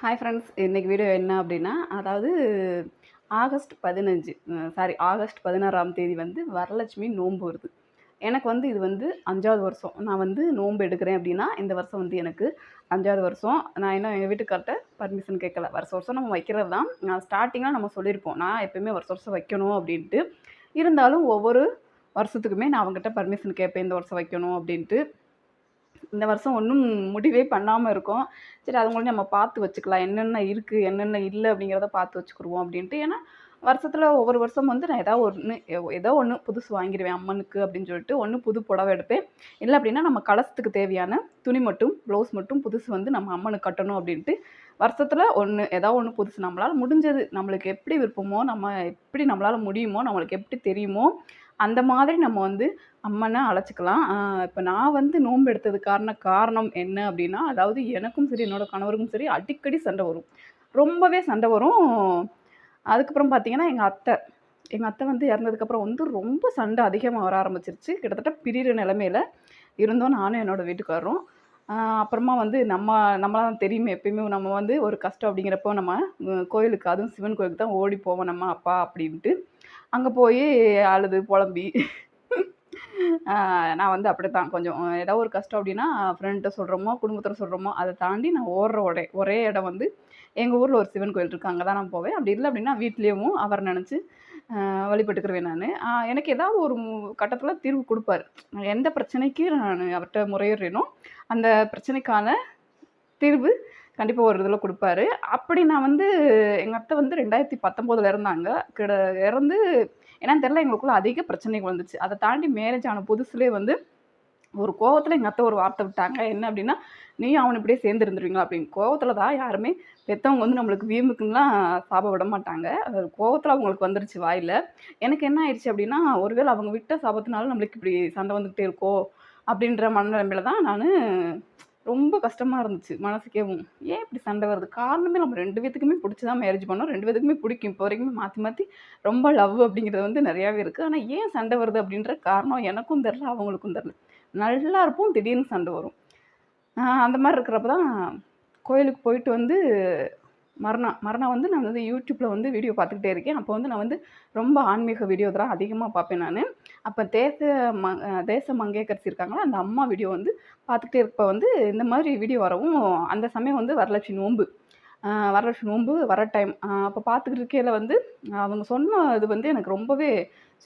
Hi friends இன்றைக்கி video என்ன அப்படின்னா அதாவது ஆகஸ்ட் பதினஞ்சு சாரி ஆகஸ்ட் பதினாறாம் தேதி வந்து வரலட்சுமி நோன்பு வருது. எனக்கு வந்து இது வந்து அஞ்சாவது வருஷம். நான் வந்து நோன்பு எடுக்கிறேன் அப்படின்னா இந்த வருஷம் வந்து எனக்கு அஞ்சாவது வருஷம். நான் இன்னும் எங்கள் வீட்டுக்கார்ட்ட பர்மிஷன் கேட்கல. வருஷம் வருஷம் நம்ம வைக்கிறது தான். நான் ஸ்டார்டிங்காக நம்ம சொல்லியிருப்போம். நான் எப்போயுமே வருஷம் வருஷம் வைக்கணும் அப்படின்ட்டு. இருந்தாலும் ஒவ்வொரு வருஷத்துக்குமே நான் அவங்ககிட்ட பர்மிஷன் கேட்பேன் இந்த வருஷம் வைக்கணும் அப்படின்ட்டு. இந்த வருஷம் ஒன்றும் முடிவே பண்ணாமல் இருக்கோம். சரி அதுங்களும் நம்ம பார்த்து வச்சுக்கலாம். என்னென்ன இருக்குது என்னென்ன இல்லை அப்படிங்கிறத பார்த்து வச்சுக்கிருவோம் அப்படின்ட்டு. ஏன்னா வருஷத்தில் ஒவ்வொரு வருஷம் வந்து நான் ஏதாவது ஒன்று ஏதோ ஒன்று புதுசு வாங்கிடுவேன் அம்மனுக்கு அப்படின்னு சொல்லிட்டு ஒன்று புது புடவை எடுப்பேன். இல்லை அப்படின்னா நம்ம கலசத்துக்கு தேவையான துணி மட்டும் ப்ளவுஸ் மட்டும் புதுசு வந்து நம்ம அம்மனுக்கு கட்டணும் அப்படின்ட்டு வருஷத்தில் ஒன்று ஏதோ ஒன்று புதுசு நம்மளால் முடிஞ்சது. நம்மளுக்கு எப்படி விருப்பமோ நம்ம எப்படி நம்மளால் முடியுமோ நம்மளுக்கு எப்படி தெரியுமோ அந்த மாதிரி நம்ம வந்து அம்மனை அழைச்சிக்கலாம். இப்போ நான் வந்து நோன்பு எடுத்ததுக்கான காரணம் என்ன அப்படின்னா அதாவது எனக்கும் சரி என்னோடய கணவருக்கும் சரி அடிக்கடி சண்டை வரும். ரொம்பவே சண்டை வரும். அதுக்கப்புறம் பார்த்தீங்கன்னா எங்கள் அத்தை எங்கள் அத்தை வந்து இறந்ததுக்கப்புறம் வந்து ரொம்ப சண்டை அதிகமாக வர ஆரம்பிச்சிருச்சு. கிட்டத்தட்ட பிரிகிற நிலமையில் இருந்தோம் நானும் என்னோடய வீட்டுக்காரரும். அப்புறமா வந்து நம்ம நம்மளாம் தெரியுமே எப்பயுமே நம்ம வந்து ஒரு கஷ்டம் அப்படிங்கிறப்போ நம்ம கோயிலுக்கு அதுவும் சிவன் கோயிலுக்கு தான் ஓடி போவோம் நம்ம அப்பா அப்படின்ட்டு. அங்கே போய் அழுது புலம்பி. நான் வந்து அப்படி தான் கொஞ்சம் ஏதாவது ஒரு கஷ்டம் அப்படின்னா ஃப்ரெண்ட்டை சொல்கிறோமோ குடும்பத்தில் சொல்கிறோமோ அதை தாண்டி நான் ஓடுற ஒரே ஒரே இடம் வந்து எங்கள் ஊரில் ஒரு சிவன் கோயில் இருக்குது அங்கே தான் நான் போவேன். அப்படி இல்லை அப்படின்னா வீட்லேயும் அவரை நினச்சி வழிபட்டுக்கிருவேன் நான். எனக்கு ஏதாவது ஒரு கட்டத்தில் தீர்வு கொடுப்பார். எந்த பிரச்சனைக்கு நான் அவர்கிட்ட முறையிடுறேனோ அந்த பிரச்சனைக்கான தீர்வு கண்டிப்பாக ஒரு இதில் கொடுப்பாரு. அப்படி நான் வந்து எங்கள் அத்தை வந்து ரெண்டாயிரத்தி பத்தொம்போதில் இருந்தாங்க கிட இறந்து ஏன்னா தெரில எங்களுக்குள்ள அதிக பிரச்சனைகள் வந்துச்சு. அதை தாண்டி மேரேஜ் ஆன புதுசுலேயே வந்து ஒரு கோவத்தில் எங்கள் அத்தை ஒரு வார்த்தை விட்டாங்க. என்ன அப்படின்னா நீயும் அவன் இப்படியே சேர்ந்து இருந்துருவீங்களா அப்படின்னு. கோவத்தில் தான் யாருமே பெற்றவங்க வந்து நம்மளுக்கு வீம்புக்குலாம் சாபம் விட மாட்டாங்க. அது கோவத்தில் அவங்களுக்கு வந்துருச்சு வாயில். எனக்கு என்ன ஆயிடுச்சு அப்படின்னா ஒருவேளை அவங்க விட்ட சாபத்தினாலும் நம்மளுக்கு இப்படி சண்டை வந்துக்கிட்டே இருக்கோ அப்படின்ற மனநிலைமையில தான் நான் ரொம்ப கஷ்டமாக இருந்துச்சு மனசுக்கேவும். ஏன் இப்படி சண்டை வருது? காரணமே நம்ம ரெண்டு பேத்துக்குமே பிடிச்சி தான் மேரேஜ் பண்ணோம். ரெண்டு பேத்துக்குமே பிடிக்கும். இப்போ வரைக்குமே மாற்றி மாற்றி ரொம்ப லவ் அப்படிங்கிறது வந்து நிறையாவே இருக்குது ஆனால் ஏன் சண்டை வருது அப்படின்ற காரணம் எனக்கும் தெரில அவங்களுக்கும் தெரில நல்லா இருப்போம் திடீர்னு சண்டை வரும். அந்த மாதிரி இருக்கிறப்ப தான் கோயிலுக்கு போயிட்டு வந்து மரணா மரணா வந்து நான் வந்து யூடியூப்பில் வந்து வீடியோ பார்த்துக்கிட்டே இருக்கேன். அப்போ வந்து நான் வந்து ரொம்ப ஆன்மீக வீடியோ தான் அதிகமாக பார்ப்பேன் நான். அப்போ தேச ம தேச மங்கையக்கரசி இருக்காங்களா அந்த அம்மா வீடியோ வந்து பார்த்துக்கிட்டே இருப்ப வந்து இந்த மாதிரி வீடியோ வரவும் அந்த சமயம் வந்து வரலட்சுமி நோன்பு. வரலட்சுமி நோன்பு வர டைம் அப்போ பார்த்துக்கிட்டு இருக்கையில் வந்து அவங்க சொன்ன இது வந்து எனக்கு ரொம்பவே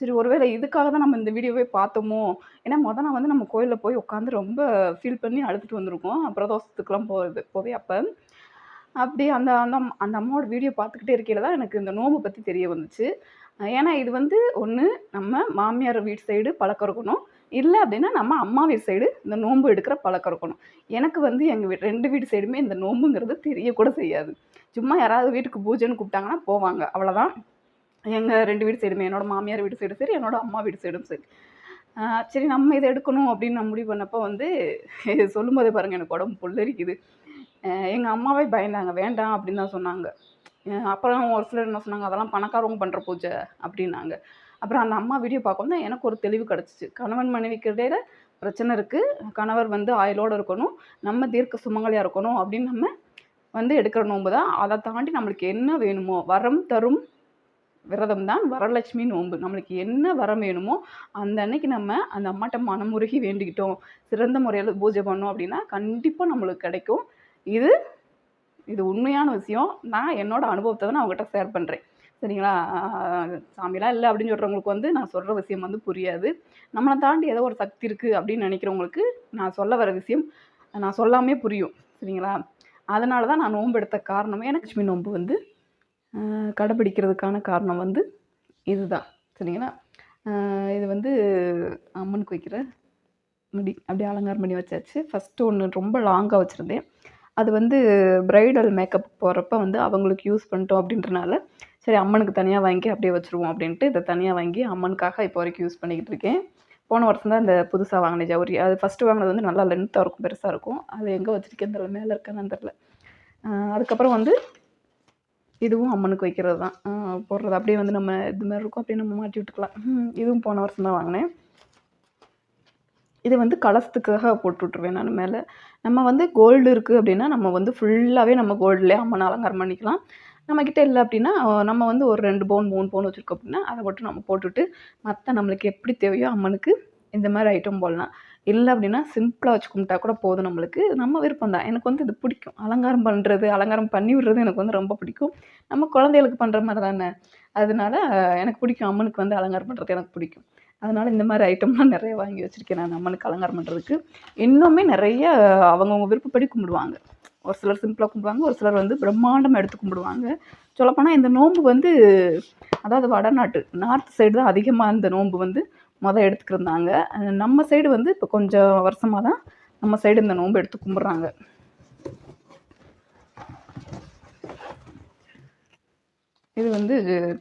சரி ஒருவேளை இதுக்காக தான் நம்ம இந்த வீடியோவே பார்த்தோமோ? ஏன்னா மொதல் நான் வந்து நம்ம கோயிலில் போய் உட்காந்து ரொம்ப ஃபீல் பண்ணி அழுதுட்டு வந்திருக்கோம். பிரதோஷத்துக்குலாம் போகிறது போவே அப்போ. அப்படி அந்த அந்த அந்த அம்மாவோட வீடியோ பார்த்துக்கிட்டே இருக்கையில தான் எனக்கு இந்த நோம்பு பற்றி தெரிய வந்துச்சு. ஏன்னா இது வந்து ஒன்று நம்ம மாமியார் வீட்டு சைடு பழக்கம் இருக்கணும். இல்லை அப்படின்னா நம்ம அம்மா வீட்டு சைடு இந்த நோன்பு எடுக்கிற பழக்கம் இருக்கணும். எனக்கு வந்து எங்கள் வீ ரெண்டு வீட்டு சைடுமே இந்த நோம்புங்கிறது தெரியக்கூட செய்யாது. சும்மா யாராவது வீட்டுக்கு பூஜைன்னு கூப்பிட்டாங்கன்னா போவாங்க அவ்வளோதான் எங்கள் ரெண்டு வீடு சைடுமே என்னோடய மாமியார் வீடு சைடும் சரி என்னோட அம்மா வீடு சைடும் சரி. சரி நம்ம இதை எடுக்கணும் அப்படின்னு நான் முடிவு பண்ணப்போ வந்து சொல்லும்போதே பாருங்கள் எனக்கு உடம்பு புல்லரிக்குது. எங்கள் அம்மாவே பயந்தாங்க வேண்டாம் அப்படின்னு தான் சொன்னாங்க. அப்புறம் ஒரு சிலர் என்ன சொன்னாங்க அதெல்லாம் பணக்காரவங்க பண்ணுற பூஜை அப்படின்னாங்க. அப்புறம் அந்த அம்மா வீடியோ பார்க்கும் தான் எனக்கு ஒரு தெளிவு கிடச்சிச்சு. கணவன் மனைவிக்கு இடையில பிரச்சனை இருக்குது கணவர் வந்து ஆயிலோடு இருக்கணும். நம்ம தீர்க்க சுமங்கலியாக இருக்கணும் அப்படின்னு நம்ம வந்து எடுக்கிற நோன்பு தான். அதை தாண்டி நம்மளுக்கு என்ன வேணுமோ வரம் தரும் விரதம் தான் வரலட்சுமி நோன்பு. நம்மளுக்கு என்ன வரம் வேணுமோ அந்த அன்னைக்கு நம்ம அந்த அம்மாட்ட மனமுருகி வேண்டிக்கிட்டோம். சிறந்த முறையில் பூஜை பண்ணோம் அப்படின்னா கண்டிப்பாக நம்மளுக்கு கிடைக்கும். இது இது உண்மையான விஷயம். நான் என்னோட அனுபவத்தை தான் நான் அவங்ககிட்ட ஷேர் பண்ணுறேன் சரிங்களா? சாமிலாம் இல்லை அப்படின்னு சொல்கிறவங்களுக்கு வந்து நான் சொல்கிற விஷயம் வந்து புரியாது. நம்மளை தாண்டி ஏதோ ஒரு சக்தி இருக்குது அப்படின்னு நினைக்கிறவங்களுக்கு நான் சொல்ல வர விஷயம் நான் சொல்லாமே புரியும். சரிங்களா? அதனால தான் நான் நோன்பு எடுத்த காரணமே எனக்கு லட்சுமி நோன்பு வந்து கடைப்பிடிக்கிறதுக்கான கடைபிடிக்கிறதுக்கான காரணம் வந்து இதுதான். சரிங்களா? இது வந்து அம்மனுக்கு வைக்கிற முடி அப்படியே அலங்காரம் பண்ணி வச்சாச்சு. ஃபஸ்ட்டு ஒன்று ரொம்ப லாங்காக வச்சுருந்தேன். அது வந்து ப்ரைடல் மேக்கப் போகிறப்ப வந்து அவங்களுக்கு யூஸ் பண்ணிட்டோம் அப்படின்றனால சரி அம்மனுக்கு தனியாக வாங்கி அப்படியே வச்சுருவோம் அப்படின்ட்டு இதை தனியாக வாங்கி அம்மனுக்காக இப்போ வரைக்கும் யூஸ் பண்ணிக்கிட்டு இருக்கேன். போன வருஷம் தான் இந்த புதுசாக வாங்கின ஜவுரி. அது ஃபஸ்ட்டு வாங்கினது வந்து நல்லா லென்த்தாக இருக்கும் பெருசாக இருக்கும். அது எங்கே வச்சுருக்கேன் தெரில மேலே இருக்கான்னு தெரில அதுக்கப்புறம் வந்து இதுவும் அம்மனுக்கு வைக்கிறது தான் போடுறது அப்படியே வந்து நம்ம இது மாதிரி இருக்கும் அப்படியே நம்ம மாட்டி விட்டுக்கலாம். இதுவும் போன வருஷம் தான் வாங்கினேன். இது வந்து கலசத்துக்காக போட்டு விட்ருவேன் நான் மேலே. நம்ம வந்து கோல்டு இருக்குது அப்படின்னா நம்ம வந்து ஃபுல்லாகவே நம்ம கோல்டுலேயே அம்மனை அலங்காரம் பண்ணிக்கலாம். நம்மக்கிட்ட இல்லை அப்படின்னா நம்ம வந்து ஒரு ரெண்டு பவுன் மூணு பவுன் வச்சுருக்கோம் அப்படின்னா அதை மட்டும் நம்ம போட்டுவிட்டு மற்ற நம்மளுக்கு எப்படி தேவையோ அம்மனுக்கு இந்த மாதிரி ஐட்டம் போடலாம். இல்லை அப்படின்னா சிம்பிளாக வச்சு கும்பிட்டா கூட போதும் நம்மளுக்கு. நம்ம விருப்பம் தான். எனக்கு வந்து இது பிடிக்கும். அலங்காரம் பண்ணுறது அலங்காரம் பண்ணி விடுறது எனக்கு வந்து ரொம்ப பிடிக்கும். நம்ம குழந்தைகளுக்கு பண்ணுற மாதிரி தானே. அதனால எனக்கு பிடிக்கும். அம்மனுக்கு வந்து அலங்காரம் பண்ணுறது எனக்கு பிடிக்கும். அதனால் இந்த மாதிரி ஐட்டம்லாம் நிறைய வாங்கி வச்சுருக்கேன் நான் அம்மனுக்கு அலங்காரம் பண்ணுறதுக்கு இன்னுமே நிறைய அவங்கவுங்க விருப்பப்படி கும்பிடுவாங்க. ஒரு சிலர் சிம்பிளாக கும்பிடுவாங்க ஒரு சிலர் வந்து பிரம்மாண்டமாக எடுத்து கும்பிடுவாங்க. சொல்லப்போனால் இந்த நோன்பு வந்து அதாவது வடநாட்டு நார்த் சைடு தான் அதிகமாக இந்த நோன்பு வந்து மொதல் எடுத்துக்கிருந்தாங்க. நம்ம சைடு வந்து இப்போ கொஞ்சம் வருஷமாக தான் நம்ம சைடு இந்த நோன்பு எடுத்து கும்பிட்றாங்க. இது வந்து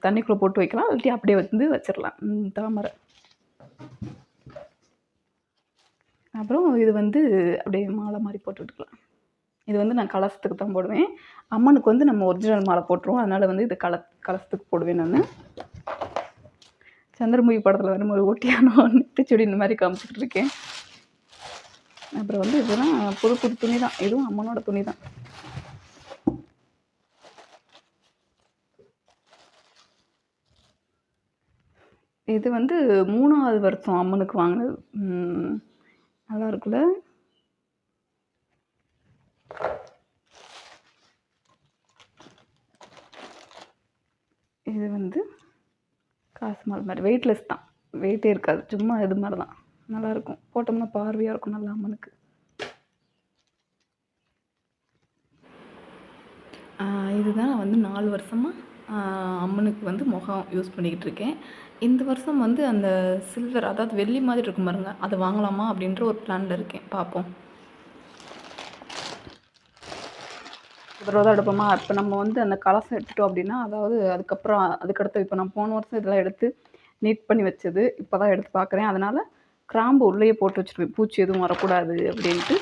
தண்ணிக்குள்ளே போட்டு வைக்கலாம் இல்லாட்டி அப்படியே வந்து வச்சிடலாம். தாமரை. அப்புறம் இது வந்து அப்படியே மாலை மாதிரி போட்டுகிட்டுக்கலாம் இது வந்து நான் கலசத்துக்கு தான் போடுவேன். அம்மனுக்கு வந்து நம்ம ஒரிஜினல் மாலை போட்டுருவோம். அதனால் வந்து இது கல கலசத்துக்கு போடுவேன் நான். சந்திரமுகி படத்தில் வரும்போது ஒட்டியானோ நெத்திச்சுடி இந்த மாதிரி காமிச்சிக்கிட்டு இருக்கேன். அப்புறம் வந்து இதெல்லாம் புது புது துணி தான். இதுவும் அம்மனோட துணி தான். இது வந்து மூணாவது வருஷம் அம்மனுக்கு வாங்கினது. நல்லா இருக்குல்ல? இது வந்து காசு மாலை மாதிரி வெயிட்லெஸ் தான். வெயிட்டே இருக்காது சும்மா இது மாதிரி தான் நல்லாயிருக்கும் போட்டோம்னா பார்வையாக இருக்கும் நல்லா அம்மனுக்கு. இதுதான் வந்து நாலு வருஷமாக அம்மனுக்கு வந்து முகம் யூஸ் பண்ணிக்கிட்டு இருக்கேன் இந்த வருஷம் வந்து அந்த சில்வர் அதாவது வெள்ளி மாதிரி இருக்கும் பாருங்க அதை வாங்கலாமா அப்படின்ற ஒரு பிளானில் இருக்கேன். பார்ப்போம். ஒரு எடுப்போமா இப்போ நம்ம வந்து அந்த கலசம் எடுத்துட்டோம் அப்படின்னா அதாவது அதுக்கப்புறம் அதுக்கடுத்து இப்போ நான் போன வருஷம் இதெல்லாம் எடுத்து நீட் பண்ணி வச்சது இப்போ தான் எடுத்து பார்க்குறேன் அதனால் கிராம்பு உள்ளேயே போட்டு வச்சுருவேன். பூச்சி எதுவும் வரக்கூடாது அப்படின்ட்டு.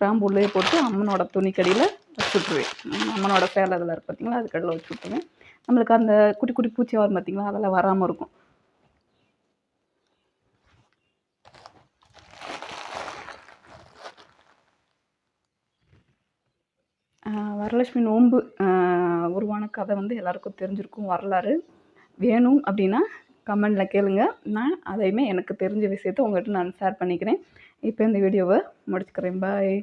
கிராம்பு உள்ளே போட்டு அம்மனோட துணிக்கடியில் வச்சுட்ருவேன் அம்மனோட சேலை இதில் பார்த்தீங்களா அது கடையில் வச்சு விட்ருவேன் நம்மளுக்கு அந்த குட்டி குட்டி பூச்சி வரும் பார்த்தீங்களா அதெல்லாம் வராமல் இருக்கும். வரலட்சுமி நோன்பு உருவான கதை வந்து எல்லாருக்கும் தெரிஞ்சிருக்கும் வரலாறு. வேணும் அப்படின்னா கமெண்டில் கேளுங்க. நான் அதையுமே எனக்கு தெரிஞ்ச விஷயத்த உங்கள்கிட்ட நான் ஷேர் பண்ணிக்கிறேன். இப்போ இந்த வீடியோவை முடிச்சுக்கிறேன். பாய்